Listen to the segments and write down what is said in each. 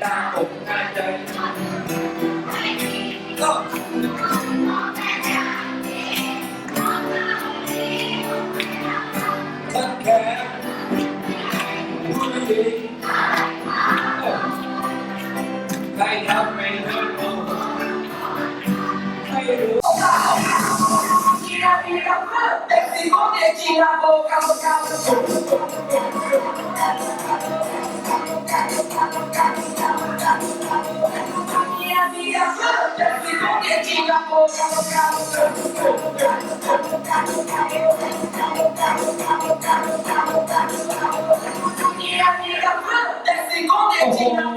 หน้าอกหน้าใจก็สักแค่ผู้หญิงใคร ท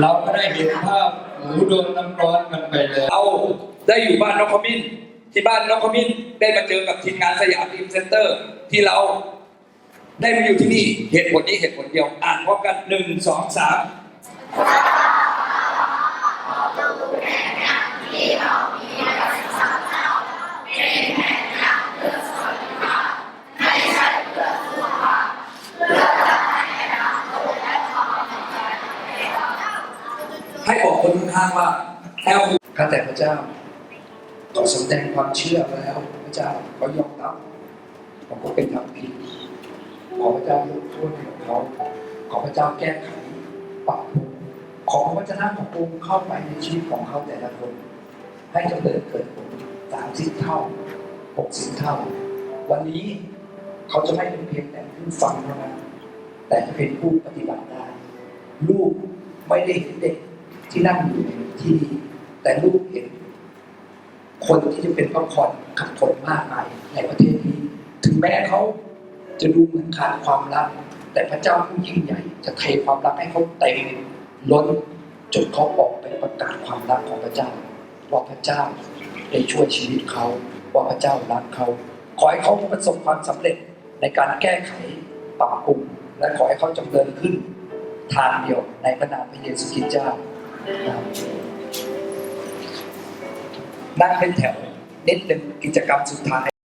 เราก็ได้เห็นภาพหมูโดนน้ำร้อนกันไปเลย เอาได้อยู่บ้านนกขมิ้น ที่บ้านนกขมิ้นได้มาเจอกับทีมงานสยามทีมเซ็นเตอร์ ที่เราได้มาอยู่ที่นี่เหตุผลนี้เหตุผลเดียว อ่านพร้อมกันหนึ่งสองสาม บอกคนข้างว่าแอลข้าแต่พระเจ้าขอสำแดงความเชื่อแล้ว พระเจ้าเขายอมรับผมก็เป็นทำผิดขอพระเจ้ายกโทษให้กับเขา ขอพระเจ้าแก้ไขปรับปรุงขอพระวจนะของพระองค์เข้าไปในชีวิตของเขาแต่ละคน ให้เจริญเกิดผลสามสิบเท่าหกสิบเท่า วันนี้เขาจะไม่เป็นเพียงแต่ผู้ฟังเท่านั้นแต่จะเป็นผู้ปฏิบัติได้ ลูกไม่ได้เห็นเด็ก ที่นั่งอยู่ในที่นี่แต่ลูกเห็น คนที่จะเป็นพระพรขับผลมากมายในประเทศนี้ ถึงแม้เขาจะดูเหมือนขาดความรัก แต่พระเจ้าผู้ยิ่งใหญ่ จะเทความรักให้เขาเต็มล้นจนเขาออกไปประกาศความรักของพระเจ้าว่าพระเจ้าได้ช่วยชีวิตเขาว่าพระเจ้ารักเขาขอให้เขาประสบความสำเร็จในการแก้ไขปรับปรุงและขอให้เขาจำเริญขึ้น ทางเดียวในพระนามพระเยซูคริสต์เจ้า นั่งเป็นแถวนิดเป็นงกิจกรรมสุดท้าย